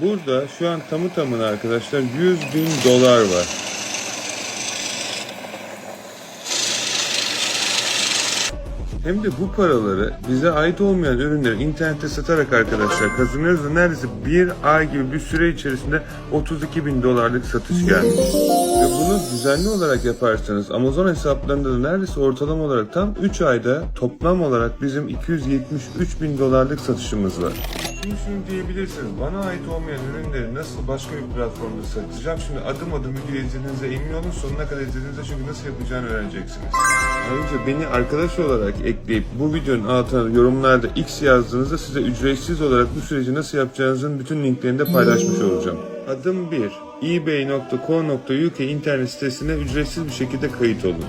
Burada şu an tamı tamına arkadaşlar 100 bin dolar var. Hem de bu paraları bize ait olmayan ürünleri internette satarak arkadaşlar kazanıyoruz ve neredeyse bir ay gibi bir süre içerisinde 32 bin dolarlık satış gelmiş. Ve bunu düzenli olarak yaparsanız Amazon hesaplarında da neredeyse ortalama olarak tam 3 ayda toplam olarak bizim 273 bin dolarlık satışımız var. Şunu diyebilirsiniz. Bana ait olmayan ürünleri nasıl başka bir platformda satacağım? Şimdi adım adım video izlediğinizde emin olun sonuna kadar izlediğinizde çünkü nasıl yapacağını öğreneceksiniz. Ayrıca beni arkadaş olarak ekleyip bu videonun altına yorumlarda X yazdığınızda size ücretsiz olarak bu süreci nasıl yapacağınızın bütün linklerini de paylaşmış olacağım. Adım 1. ebay.co.uk internet sitesine ücretsiz bir şekilde kayıt olun.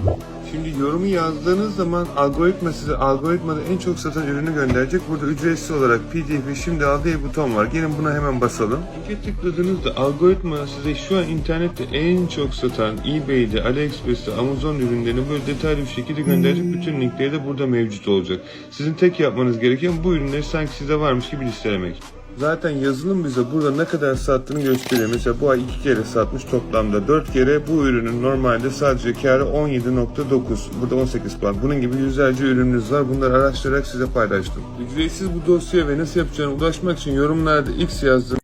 Şimdi yorumu yazdığınız zaman algoritma size algoritmada en çok satan ürünü gönderecek. Burada ücretsiz olarak PDF'i şimdi al diye buton var. Gelin buna hemen basalım. Linke tıkladığınızda algoritma size şu an internette en çok satan eBay'de, AliExpress'te, Amazon ürünlerini böyle detaylı bir şekilde gönderecek. Bütün linkleri de burada mevcut olacak. Sizin tek yapmanız gereken bu ürünleri sanki size varmış gibi listelemek. Zaten yazılım bize burada ne kadar sattığını gösteriyor. Mesela bu ay iki kere satmış toplamda 4 kere bu ürünün normalde sadece karı 17.9. Burada 18 puan. Bunun gibi yüzlerce ürününüz var. Bunları araştırarak size paylaştım. Ücretsiz bu dosyaya ve nasıl yapacağını ulaşmak için yorumlarda X yazdım.